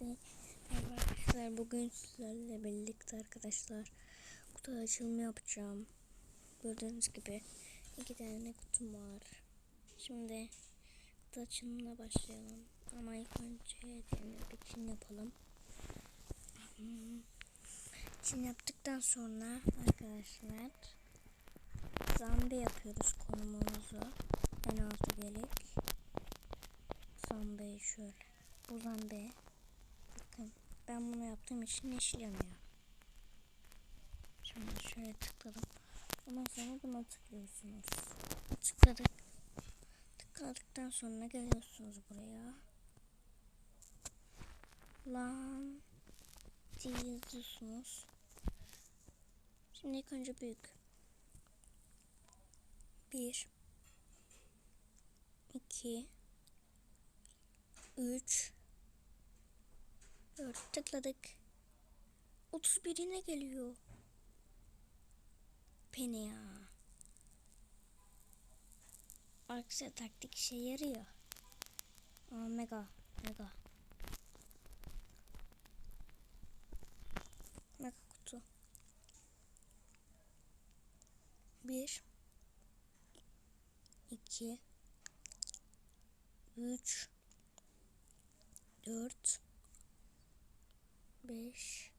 Hepinize merhaba arkadaşlar. Bugün sizlerle birlikte arkadaşlar kutu açılımı yapacağım. Gördüğünüz gibi iki tane kutum var. Şimdi kutu açılımına başlayalım. Ama ilk önce bir çin yapalım. Hmm. Çin yaptıktan sonra arkadaşlar zambi yapıyoruz konumumuzu. En altı gelik. Zambi'yi şöyle. Bu zambi ben bunu yaptığım için yanıyor. Şimdi şöyle tıkladım. Ondan sonra buna tıklıyorsunuz. Tıkladık. Tıkladıktan sonra geliyorsunuz buraya. Lan diye yazıyorsunuz. Şimdi ilk önce büyük. Bir. iki, Üç. 4 tıkladık. 31'ine geliyor. Peni ya. Arkadaşlar taktik işe yarıyor. Aa, mega. Mega. Mega kutu. 1 2 3 4 5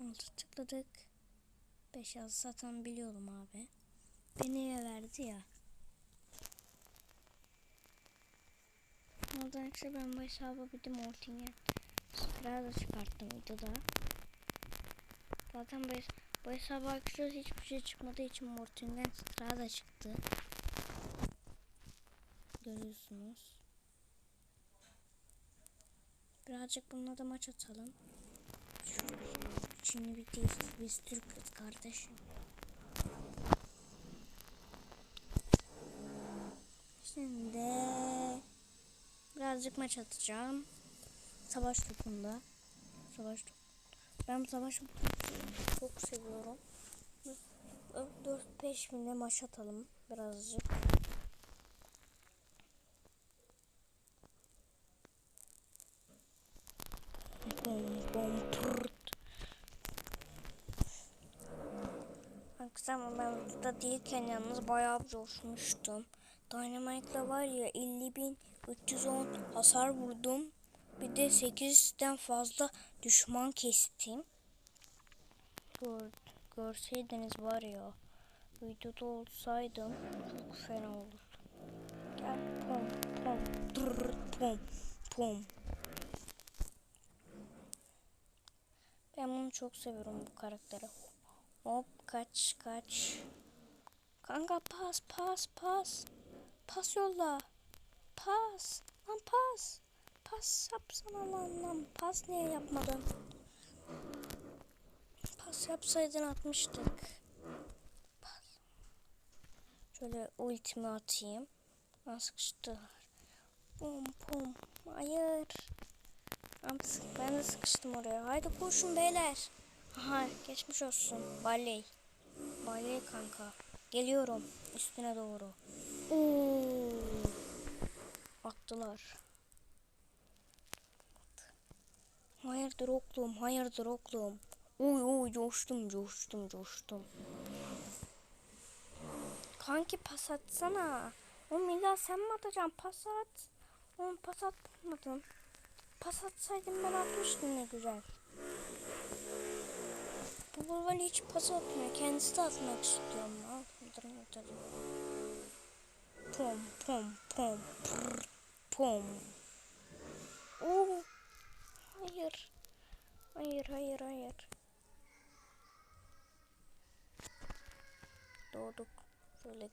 6 tıkladık. 5 az zaten biliyorum abi. Beni verdi ya. Ondan işte ben bu hesabı bir de Mortingen Sıfıra da çıkarttım videoda. Zaten bu, bu hesabı arkadaşlar hiçbir şey çıkmadığı için Mortingen Sıfıra da çıktı. Görüyorsunuz. Birazcık bununla da maç atalım. Şimdi bir değil, biz Türk'üz kardeşim. Şimdi birazcık maç atacağım. Savaş topunda. Savaş top. Ben savaş topunu çok seviyorum. 4-5 bine maç atalım birazcık. Bom pırt. Ben burada değilken yalnız bayağı coşmuştum. Dynamite'la var ya 50.310 hasar vurdum. Bir de 8'den fazla düşman kestim. Gör, görseydiniz var ya videoda olsaydım çok fena olurdu. Gel pom pom pom pom. Ben bunu çok seviyorum bu karakteri. Hop kaç kaç. Kanka pas pas pas. Pas yolla. Pas. Lan pas. Pas yapsana lan lan. Pas niye yapmadın? Pas yapsaydın atmıştık. Pas. Şöyle ultimi atayım. Sıkıştılar. Pom pom. Hayır. Ben de sıkıştım oraya. Haydi koşun beyler. Aha geçmiş olsun. Baley. Baley kanka. Geliyorum üstüne doğru. Oo. Attılar. Hayırdır oklum, hayırdır oklum. Uy uy coştum, coştum, coştum. Kanki pas atsana. O illa sen mi atacaksın? Pas at. Oğlum pas atmadın. Pas atsaydım ben atmıştım ne güzel. Bu Bulvali hiç pas atmıyor. Kendisi de atmak istiyor ama. Pom pom pom prr, pom. Oo. Hayır. Hayır hayır hayır. Doğduk. Şöyle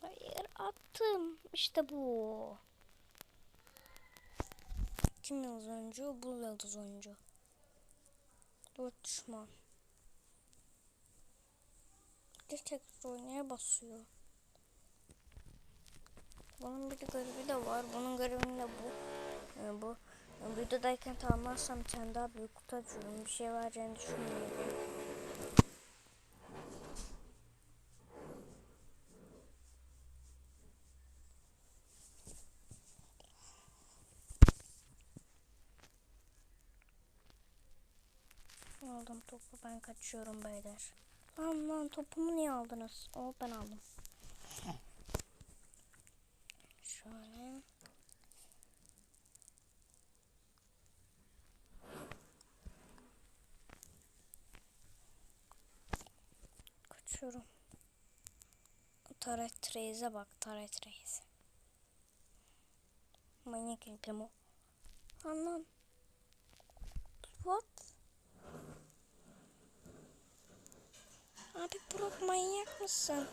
Hayır attım. İşte bu. Kim yıldız oyuncu? Bu yıldız oyuncu. Dört düşman. Bir tek oynaya basıyor. Bunun bir de görevi de var. Bunun görevinde bu. Yani bu yani videodayken tamamlarsam bir tane daha büyük kutu açıyorum. Bir şey vereceğini düşünmüyorum. aldım topu. Ben kaçıyorum beyler. Lan lan topumu niye aldınız? O ben aldım. Şöyle. Kaçıyorum. Taret Reis'e bak Taret Reis. Manyak reklam o. Anlam. Abi Burak manyak mısın?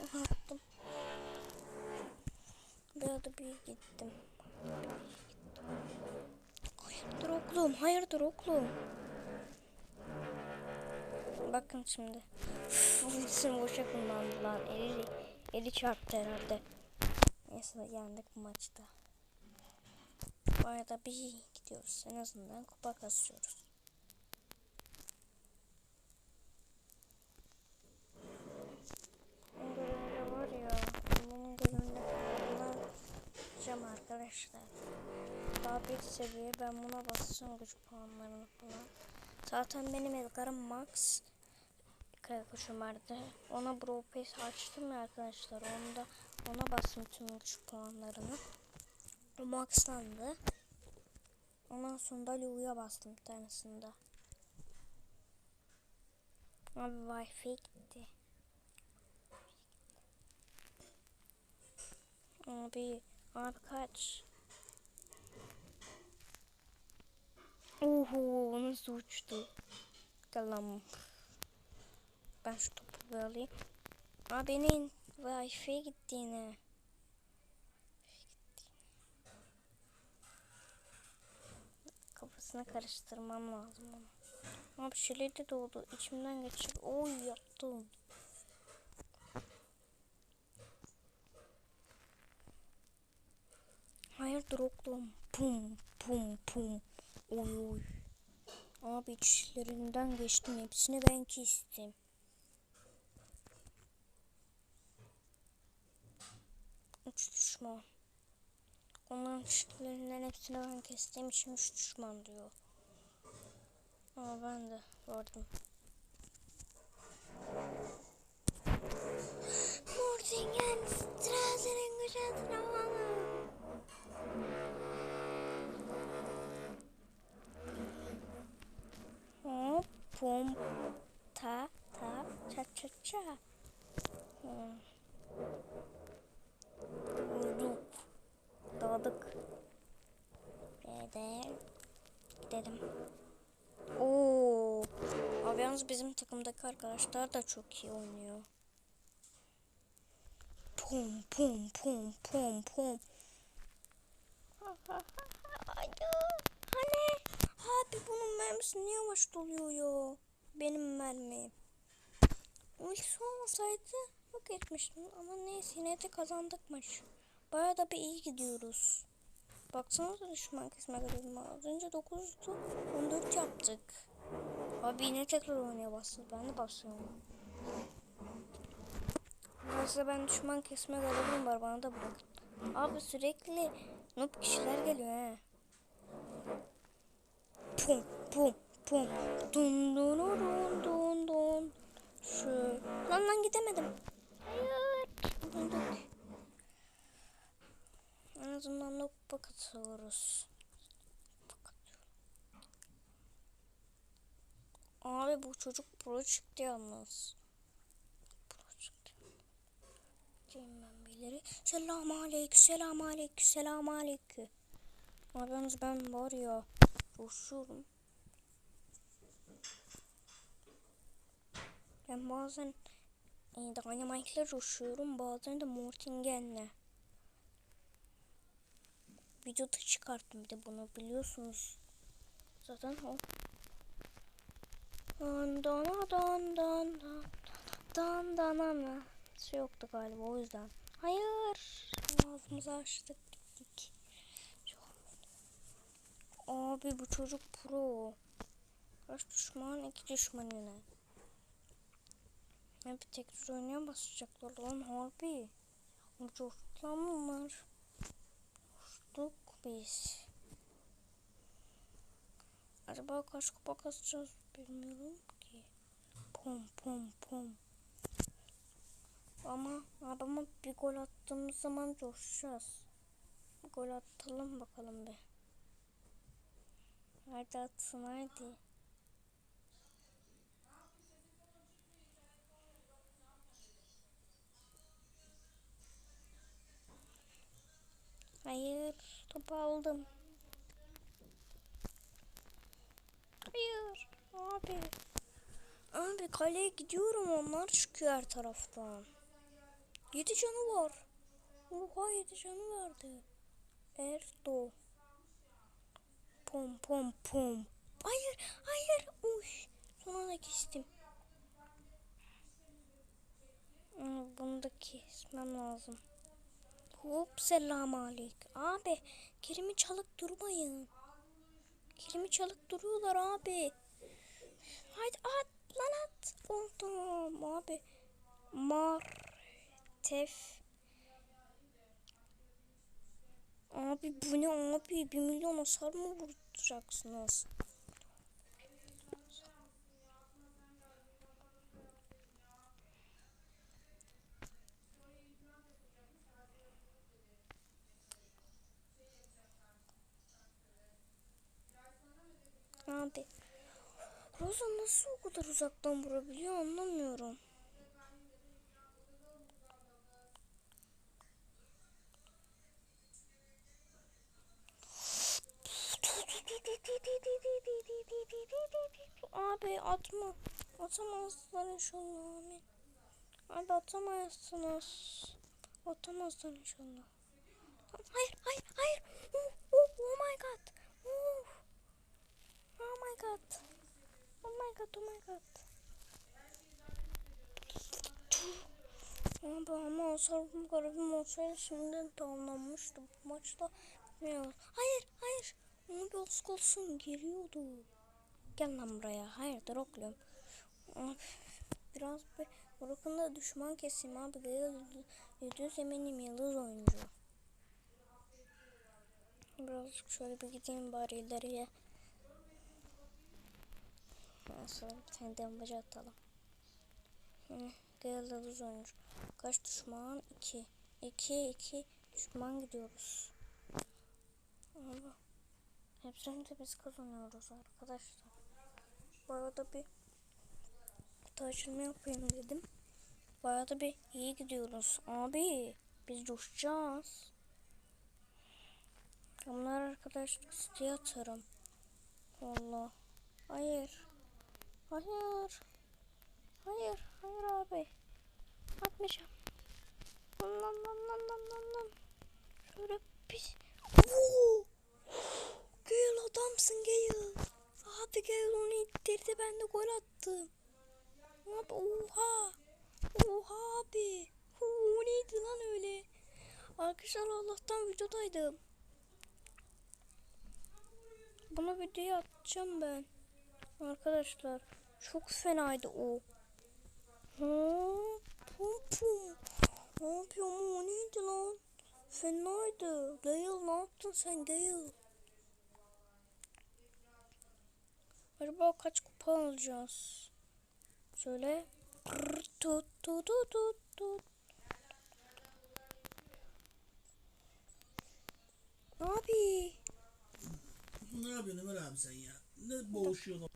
Unuttum. Bir adı bir gittim. Hayırdır oğlum, hayırdır oğlum. Bakın şimdi. Ultisini boşa kullandılar. Eli, eli çarptı herhalde. Neyse yendik bu maçta. Bu arada bir gidiyoruz. En azından kupa kasıyoruz. 1 seviye ben buna bassam güç puanlarını falan. Zaten benim Edgar'ım max kuşum vardı. Ona Brawl Pass açtım ya arkadaşlar. Onda ona bastım tüm güç puanlarını. O maxlandı. Ondan sonra da bastım bir tanesinde. Abi wifi gitti. Abi abi kaç? Oho nasıl uçtu? Kalam. Ben şu topu bir alayım. Aa benim Wi-Fi gitti. Kafasını karıştırmam lazım onu. Abi şöyle de oldu. İçimden geçir. Oy yaptım. Hayırdır oğlum? Pum pum pum. Oy oy. Abi içlerinden geçtim. Hepsini ben kestim. Üç düşman. Onların içlerinden hepsini ben kestiğim için üç düşman diyor. Ama ben de gördüm. Mortingen Strasse'nin gücü Hop, pom, ta, ta, cha, cha, cha. Hmm. Vurduk. Dağıdık. Ve gidelim. Oo. Abi yalnız bizim takımdaki arkadaşlar da çok iyi oynuyor. Pum pum pum pum pum. Hayır. Hani? Abi bunun mermisi niye yavaş doluyor ya? Benim mermim. Ultisi olmasaydı yok etmiştim ama neyse yine de kazandık maç. Baya da bir iyi gidiyoruz. Baksanıza düşman kesme görelim. Az önce 9'du 14 yaptık. Abi yine tekrar oynaya bastı. Ben de basıyorum. Aslında ben düşman kesme görevim var bana da bırakın. Abi sürekli noob kişiler geliyor he. Pum pum pum. Dun dun dun dun dun. Şu. Lan lan gidemedim. Hayır. Bulduk. En azından da kupa katıyoruz. Abi bu çocuk pro çıktı yalnız. Pro çıktı. Ben birileri. Selam aleyküm, selam aleyküm, selam aleyküm. Abi yalnız ben var ya. Coşuyorum. Ben bazen e, Dynamite'la coşuyorum. Bazen de Mortingen'le. Videoda çıkarttım bir de bunu biliyorsunuz. Zaten o. Dan dan dan dan dan dan dan Şey yoktu galiba o yüzden. Hayır. Ağzımızı açtık Abi bu çocuk pro. Kaç düşman? iki düşman yine. Hep tekrar oynaya basacaklar lan harbi. Bu çocuklar mı var? Coştuk biz. Acaba kaç kupa kasacağız Bilmiyorum ki. Pom pom pom. Ama adama bir gol attığımız zaman coşacağız. Bir gol atalım bakalım bir. Hadi atsın hadi. Hayır, topu aldım. Hayır, abi. Abi kaleye gidiyorum onlar çıkıyor her taraftan. Yedi canı var. Oha yedi canı vardı. Erdo. Pom pom pom. Hayır, hayır. Uy. Son anda kestim. Bunu da kesmem lazım. Hop selam aleyküm. Abi kelimi çalıp durmayın. Kelimi çalıp duruyorlar abi. Haydi at lan at. Tamam abi. Mar Abi bu ne abi? Bir milyon hasar mı vuracaksınız? Abi. Rosa nasıl o kadar uzaktan vurabiliyor anlamıyorum. Abi atma. Atamazlar inşallah. Amin. Abi atamazsınız. Atamazlar inşallah. Hayır hayır hayır. Oh, oh, oh my god. Oh. Oh my god. Oh my god, oh my god. Abi ama hasarım garibim olsaydı şimdiden tamamlanmıştı bu maçta. Hayır, hayır. Abi az kalsın geliyordu. Gel lan buraya. Hayırdır oğlum. Biraz bir bırakın düşman keseyim abi. Yüzde eminim yıldız oyuncu. Birazcık şöyle bir gideyim bari ileriye. Sonra bir tane dembacı atalım. Hı, Yıldız oyuncu. Kaç düşman? 2. 2 2 düşman gidiyoruz. Ama hepsini de biz kazanıyoruz arkadaşlar. Bu arada bir açılımı yapayım dedim. Bayağı da bir iyi gidiyoruz. Abi biz coşacağız. Bunlar arkadaşlık siteye atarım. Allah. Hayır. Hayır. Hayır. Hayır abi. Atmayacağım. Lan lan lan lan lan lan. Şöyle pis. Gale adamsın Gale. Abi Gale onu ittirdi ben de gol attım. Abi oha. Oha abi. O neydi lan öyle? Arkadaşlar Allah'tan videodaydım. Bunu videoya atacağım ben. Arkadaşlar çok fenaydı o. Ha, pum pum. Ne yapıyor o neydi lan? Fenaydı. Gale ne yaptın sen Gale? Acaba kaç kupa alacağız? Şöyle. Tut tut tut tut tut. Abi. Ne yapıyorsun Ömer abi sen ya? Ne boğuşuyorsun?